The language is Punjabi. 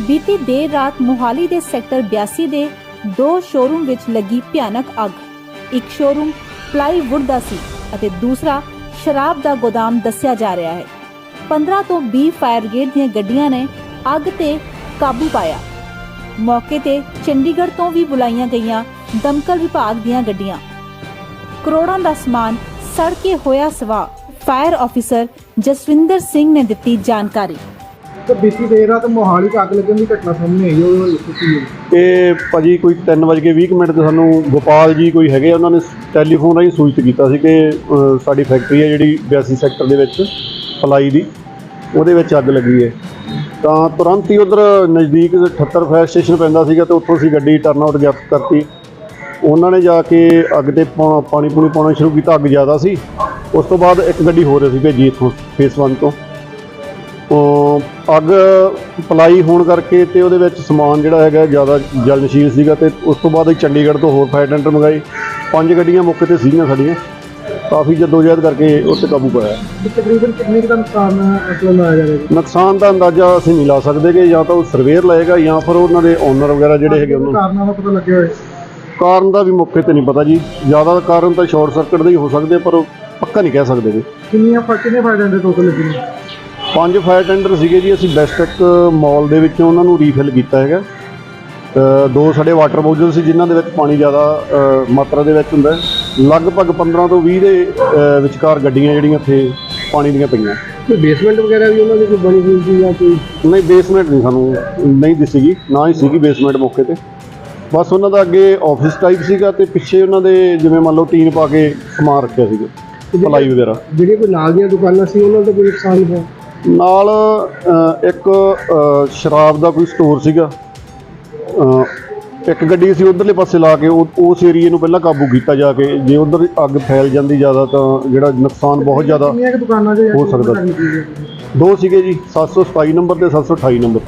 ਬੀਤੀ ਦੇਰ ਰਾਤ ਮੋਹਾਲੀ ਦੇ ਸੈਕਟਰ 82 ਦੇ ਦੋ ਸ਼ੋਰੂਮ ਵਿੱਚ ਲੱਗੀ ਭਿਆਨਕ ਅੱਗ। ਇੱਕ ਸ਼ੋਰੂਮ ਪਲਾਈਵੁੱਡ ਦਾ ਸੀ ਅਤੇ ਦੂਸਰਾ ਸ਼ਰਾਬ ਦਾ ਗੋਦਾਮ ਦੱਸਿਆ ਜਾ ਰਿਹਾ ਹੈ। 15 ਤੋਂ 20 ਫਾਇਰ ਬ੍ਰਿਗੇਡ ਦੀਆਂ ਗੱਡੀਆਂ ਨੇ ਅੱਗ ਤੇ ਕਾਬੂ ਪਾਇਆ। ਮੌਕੇ ਤੇ ਚੰਡੀਗੜ੍ਹ ਤੋਂ ਵੀ ਬੁਲਾਈਆਂ ਗਈਆਂ ਦਮਕਲ ਵਿਭਾਗ ਦੀਆਂ ਗੱਡੀਆਂ। ਕਰੋੜਾਂ ਦਾ ਸਮਾਨ ਸੜ ਕੇ ਹੋਇਆ ਸਵਾ ਫਾਇਰ ਆਫੀਸਰ ਜਸਵਿੰਦਰ ਸਿੰਘ ਨੇ ਦਿੱਤੀ ਜਾਣਕਾਰੀ। ਤੇ ਬੀਤੀ ਦੇਰ ਰਾਤ ਮੋਹਾਲੀ 'ਚ ਅੱਗ ਲੱਗਣ ਦੀ ਘਟਨਾ ਸਾਹਮਣੇ ਆਈ ਉਹ ਦੱਸੋ ਕੀ ਹੈ ਇਹ ਭਾਜੀ ਕੋਈ 3:20 ਮਿੰਟ ਤੇ ਸਾਨੂੰ ਗੋਪਾਲ ਜੀ ਕੋਈ ਹੈਗੇ ਆ, ਉਹਨਾਂ ਨੇ ਟੈਲੀਫੋਨ ਰਾਹੀਂ ਸੂਚਿਤ ਕੀਤਾ ਸੀ ਕਿ ਅ, ਸਾਡੀ ਫੈਕਟਰੀ ਹੈ ਜਿਹੜੀ 82 ਸੈਕਟਰ ਦੇ ਵਿੱਚ ਪਲਾਈ ਦੀ ਉਹਦੇ ਵਿੱਚ ਅੱਗ ਲੱਗੀ ਹੈ। ਤਾਂ ਤੁਰੰਤ ਹੀ ਉਧਰ ਨਜ਼ਦੀਕ 78 ਫਾਇਰ ਸਟੇਸ਼ਨ ਪੈਂਦਾ ਸੀਗਾ ਤੇ ਉੱਥੋਂ ਅਸੀਂ ਗੱਡੀ ਟਰਨ ਆਊਟ ਕਰਤੀ। ਉਹਨਾਂ ਨੇ ਜਾ ਕੇ ਅੱਗ ਤੇ ਪਾਉਣਾ ਪਾਣੀ ਪੂਣੀ ਪਾਉਣਾ ਸ਼ੁਰੂ ਕੀਤਾ ਅੱਗ ਜ਼ਿਆਦਾ ਸੀ। ਉਸ ਤੋਂ ਬਾਅਦ ਇੱਕ ਗੱਡੀ ਹੋਰ ਅਸੀਂ ਭੇਜੀ ਇੱਥੋਂ ਫੇਸ 1 ਤੋਂ। ਉਹ ਅੱਗ ਪਲਾਈ ਹੋਣ ਕਰਕੇ ਤੇ ਉਹਦੇ ਵਿੱਚ ਸਮਾਨ ਜਿਹੜਾ ਹੈਗਾ ਜ਼ਿਆਦਾ ਜਲਨਸ਼ੀਲ ਸੀਗਾ ਤੇ ਉਸ ਤੋਂ ਬਾਅਦ ਅਸੀਂ ਚੰਡੀਗੜ੍ਹ ਤੋਂ ਹੋਰ ਫਾਇਰ ਟੈਂਡਰ ਮੰਗਾਏ ਪੰਜ ਗੱਡੀਆਂ ਮੌਕੇ ਤੇ ਸੀਗੀਆਂ ਸਾਡੀਆਂ। ਕਾਫੀ ਜਦੋਜਹਿਦ ਕਰਕੇ ਉਹ 'ਤੇ ਕਾਬੂ ਪਾਇਆ। ਤਕਰੀਬਨ ਕਿੰਨੇ ਦਾ ਨੁਕਸਾਨ ਮਤਲਬ ਲਾਇਆ ਜਾਵੇਗਾ ਨੁਕਸਾਨ ਦਾ ਅੰਦਾਜ਼ਾ ਅਸੀਂ ਨਹੀਂ ਲਾ ਸਕਦੇ ਕਿ ਜਾਂ ਤਾਂ ਉਹ ਸਰਵੇਅਰ ਲਏਗਾ ਜਾਂ ਫਿਰ ਉਹਨਾਂ ਦੇ ਓਨਰ ਵਗੈਰਾ ਜਿਹੜੇ ਹੈਗੇ ਉਹਨਾਂ ਨੂੰ ਕਾਰਨਾਂ ਦਾ ਪਤਾ ਲੱਗਿਆ ਹੋਇਆ? ਕਾਰਨ ਦਾ ਵੀ ਮੌਕੇ ਤੇ ਨਹੀਂ ਪਤਾ ਜੀ। ਜ਼ਿਆਦਾ ਕਾਰਨ ਤਾਂ ਸ਼ਾਰਟ ਸਰਕਟ ਦੇ ਹੀ ਹੋ ਸਕਦੇ ਪਰ ਪੱਕਾ ਨਹੀਂ ਕਹਿ ਸਕਦੇ ਜੀ। ਕਿੰਨੀਆਂ ਕਿੰਨੇ ਫਾਇਰ ਟੈਂਡਰ ਟੋਟਲ ਲੱਗੇ ਨੇ? ਪੰਜ ਫਾਇਰ ਟੈਂਡਰ ਸੀਗੇ ਜੀ ਅਸੀਂ ਬੈਸਟੈਕ ਮਾਲ ਦੇ ਵਿੱਚੋਂ ਉਹਨਾਂ ਨੂੰ ਰੀਫਿਲ ਕੀਤਾ ਹੈਗਾ। ਦੋ ਸਾਡੇ ਵਾਟਰ ਬੋਜਲ ਸੀ ਜਿਨ੍ਹਾਂ ਦੇ ਵਿੱਚ ਪਾਣੀ ਜ਼ਿਆਦਾ ਮਾਤਰਾ ਦੇ ਵਿੱਚ ਹੁੰਦਾ। ਲਗਭਗ 15 ਤੋਂ 20 ਦੇ ਵਿਚਕਾਰ ਗੱਡੀਆਂ ਜਿਹੜੀਆਂ ਇੱਥੇ ਪਾਣੀ ਦੀਆਂ ਪਈਆਂ। ਕੋਈ ਬੇਸਮੈਂਟ ਵਗੈਰਾ ਵੀ ਉਹਨਾਂ ਦੀ ਕੋਈ ਬਣੀ ਹੋਈ ਸੀ ਜਾਂ ਕੋਈ? ਨਹੀਂ ਬੇਸਮੈਂਟ ਨਹੀਂ ਸਾਨੂੰ ਨਹੀਂ ਦਿਸੀਗੀ ਨਾ ਹੀ ਸੀਗੀ ਬੇਸਮੈਂਟ ਮੌਕੇ ਤੇ। ਬਸ ਉਹਨਾਂ ਦਾ ਅੱਗੇ ਆਫਿਸ ਟਾਈਪ ਸੀਗਾ ਤੇ ਪਿੱਛੇ ਉਹਨਾਂ ਦੇ ਜਿਵੇਂ ਮੰਨ ਲਓ ਟੀਨ ਪਾ ਕੇ ਸਮਾਨ ਰੱਖਿਆ ਸੀਗਾ ਪਲਾਈ ਵਗੈਰਾ। ਜਿਹੜੀਆਂ ਕੋਈ ਨਾਲ ਦੀਆਂ ਦੁਕਾਨਾਂ ਸੀ ਉਹਨਾਂ ਦਾ ਕੋਈ ਨੁਕਸਾਨ ਹੋਇਆ? ਨਾਲ ਇੱਕ ਸ਼ਰਾਬ ਦਾ ਕੋਈ ਸਟੋਰ ਸੀਗਾ। ਇੱਕ ਗੱਡੀ ਸੀ ਉਧਰਲੇ ਪਾਸੇ ਲਾ ਕੇ ਉਸ ਏਰੀਏ ਨੂੰ ਪਹਿਲਾਂ ਕਾਬੂ ਕੀਤਾ ਜਾ ਕੇ ਜੇ ਉਧਰ ਅੱਗ ਫੈਲ ਜਾਂਦੀ ਜ਼ਿਆਦਾ ਤਾਂ ਜਿਹੜਾ ਨੁਕਸਾਨ ਬਹੁਤ ਜ਼ਿਆਦਾ ਹੋ ਸਕਦਾ। ਦੋ ਸੀਗੇ ਜੀ 727 ਨੰਬਰ ਤੇ 728 ਨੰਬਰ।